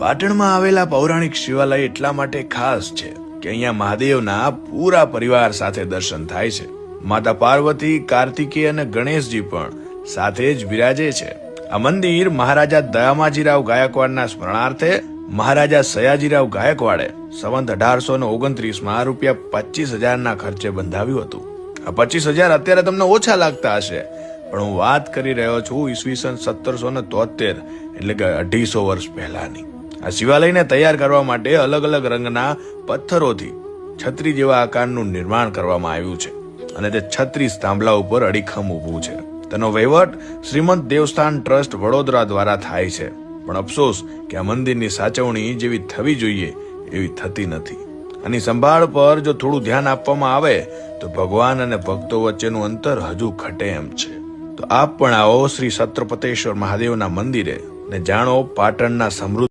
પાટણમાં આવેલા પૌરાણિક શિવાલય એટલા માટે ખાસ છે કે અહીંયા મહાદેવના પૂરા પરિવાર સાથે દર્શન થાય છે. માતા પાર્વતી, કાર્તિકેય અને ગણેશજી પણ સાથે જ બિરાજે છે. આ મંદિર મહારાજા દયામાજીરાવ ગાયકવાડના સ્મરણાર્થે મહારાજા સયાજીરાવ ગાયકવાડે સંવંત અઢારસો ને ઓગણત્રીસમાં રૂપિયા પચીસ હજારના ખર્ચે બંધાવ્યું હતું. આ પચીસ હજાર અત્યારે તમને ઓછા લાગતા હશે, પણ હું વાત કરી રહ્યો છું ઈસવીસન સત્તરસો ને તોતેર એટલે કે અઢીસો વર્ષ પહેલાની. આ શિવાલયને તૈયાર કરવા માટે અલગ અલગ રંગના પથ્થરોથી છત્રી જેવા આકારનું નિર્માણ કરવામાં આવ્યું છે. અને તે છત્રીસ થાંભલા ઉપર અડીખમ ઊભું છે. તેનો વહીવટ શ્રીમંત દેવસ્થાન ટ્રસ્ટ વડોદરા દ્વારા થાય છે. પણ અફસોસ કે આ મંદિરની સાચવણી જેવી થવી જોઈએ એવી થતી નથી. આની સંભાળ પર જો થોડું ધ્યાન આપવામાં આવે, તો ભગવાન અને ભક્તો વચ્ચેનું અંતર હજુ ઘટે એમ છે. તો આપ પણ આવો શ્રી સત્રપતેશ્વર મહાદેવના મંદિરે ને જાણો પાટણના સમૃદ્ધ